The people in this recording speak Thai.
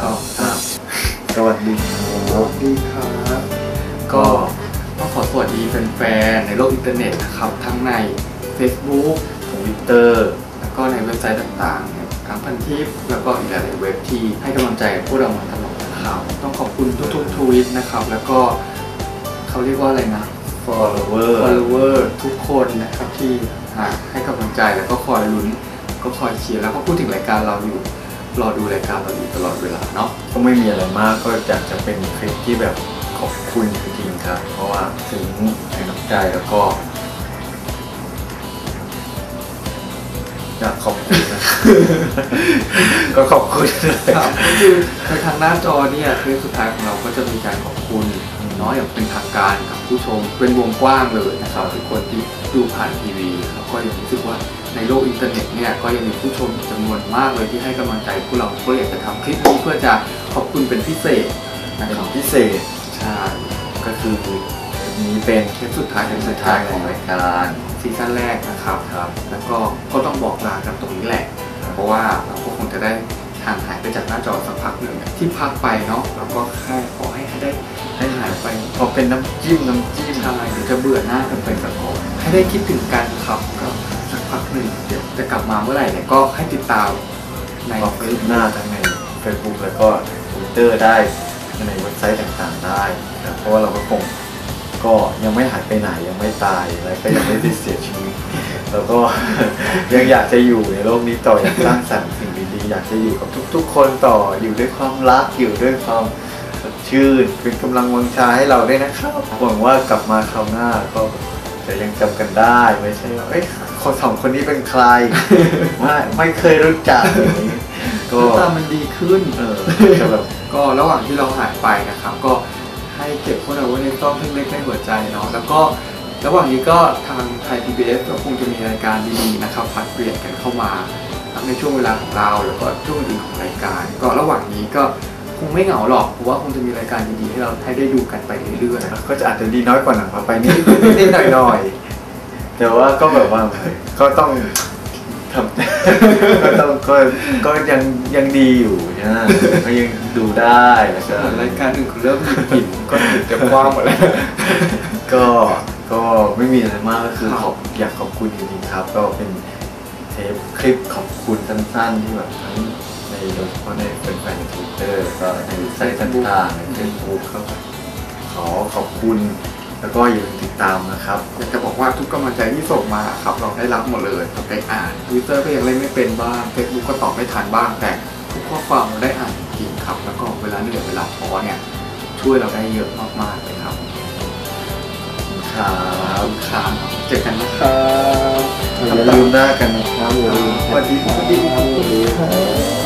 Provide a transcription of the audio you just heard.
ครับครับสวัสดีคสรับวัสดีครับ ก็ต้องขอสวัสดีแฟนๆในโลกอินเทอร์เน็ตนะครับ ทั้งใน Facebook Twitter แล้วก็ในเว็บไซต์ต่างๆเนี่ยทั้งพันทิปแล้วก็อีกหลายๆเว็บที่ให้กำลังใจพวกเรามาตลอดนะครับต้องขอบคุณทุกๆทวีตนะครับ แล้วก็เขาเรียกว่าอะไรนะ follower follower ทุกคนนะครับที่อ่าให้กำลังใจแล้วก็คอยลุ้นก็คอยเชียร์แล้วก็พูดถึงรายการเราอยู่ รอดูรายการเราอยู่ตลอดเวลาเนาะก็ไม่มีอะไรมากก็อยากจะเป็นคลิปที่แบบขอบคุณจริงๆครับ เพราะว่าถึงในน้ำใจแล้วก็อยากขอบคุณนะ ก็ขอบคุณเลยครับก็คือในทางหน้าจอเนี่ยคลิปสุดท้ายของเราก็จะมีการขอบคุณเนาะอย่างเป็นทางการกับผู้ชมเป็นวงกว้างเลยนะครับทุกคนที่ดูผ่านทีวีแล้วก็ยังรู้สึกว่า ในโลกอินเทอร์เน็ตเนี่ยก็ยังมีผู้ชมจำนวนมากเลยที่ให้กำลังใจพวกเราก็อยากจะทำคลิปนี้เพื่อจะขอบคุณเป็นพิเศษนะเป็คนรับพิเศษใช่ก็คือนี้เป็นคลิปสุดท้ายคลิเป็นปสุสุดดท้าท้ายยขขอองงรารายยการซีซั่นแรกนะครับครับ แล้วก็ก็ต้องบอกลากันตรงนี้แหละ เพราะว่าเราก็คงจะได้ห่างหายไปจากหน้าจอสักพักหนึ่งที่พักไปเนาะเราก็แค่ขอให้ได้ให้หายไปพอเป็นน้ำจิ้มน้ำจิ้มใช่เดี๋ยวจะเบื่อหน้ากันไปสักพักให้ได้คิดถึงกัน เดี๋ยวจะกลับมาเมื่อไหร่เนี่ยก็ให้ติดตามในความคืบหน้าทั้งใน Facebook แล้วก็ Twitter ได้ในเว็บไซต์ต่างๆได้นะเพราะว่าเราก็คงก็ยังไม่หายไปไหนยังไม่ตายแล้วก็ยังไม่ได้เสียชีวิตแล้วก็ยังอยากจะอยู่ในโลกนี้ต่ออยากสร้างสรรค์สิ่งดีๆอยากจะอยู่กับทุก ๆ คนต่ออยู่ด้วยความรักอยู่ด้วยความสดชื่นเป็นกำลังวังชาให้เราด้วยนะครับหวังว่ากลับมาคราวหน้าก็จะยังจำกันได้ไม่ใช่ว่าเอ้ย คนสองคนนี้เป็นใครไม่ไม่เคยรู้จักอย่างนี้ก็ก็ตามมันดีขึ้นเออจะแบบก็ระหว่างที่เราหายไปนะครับ ก็ให้เก็บพวกเราไว้ในต้อมเล็กๆในหัวใจเนาะแล้วก็ระหว่างนี้ก็ทางไทย PBS ก็คงจะมีรายการดีๆนะครับผลัดเปลี่ยนกันเข้ามาทั้งในช่วงเวลาของเราแล้วก็ช่วงอื่นของรายการ ก็ระหว่างนี้ก็คงไม่เหงาหรอกเพราะว่าคงจะมีรายการดีๆให้เราให้ได้ดูกันไปเรื่อยๆก็จะอาจจะดีน้อยกว่าหนังมาไปนิดนิดหน่อยหน่อยๆ แต่ว่าก็แบบว่าก็ต้องทำก็ต้องก็ก็ยังยังดีอยู่นะก็ยังดูได้แล้วก็รายการอื่นคุณเริ่มมีกลิ่นก็ถึงจะกว้างหมดแล้วก็ก็ไม่มีอะไรมากก็คือครับขอบอยากขอบคุณจริงๆครับ ก็เป็นเทปคลิปขอบคุณสั้นๆที่แบบทั้งในโดยเฉพาะในเป็นแฟนทวิตเตอร์ก็ในเว็บไซต์ต่างๆในเฟซบุ๊กครับขอขอบคุณ แล้วก็อย่าลืมติดตามนะครับอยากจะบอกว่าทุกกำลังใจที่ส่งมาครับเราได้รับหมดเลยเราได้อ่านทวิตเตอร์ก็ยังเล่นไม่เป็นบ้างเฟซบุ๊กก็ตอบไม่ทันบ้าง แต่ทุกข้อความเราได้อ่านจริงๆครับ แล้วก็เวลาเหนื่อยเวลาท้อเนี่ยช่วยเราได้เยอะมากๆเลยครับครับครับเจอกันนะครับอย่าลืมหน้ากันนะครับอย่าลืมสวัสดีครับสวัสดีครับ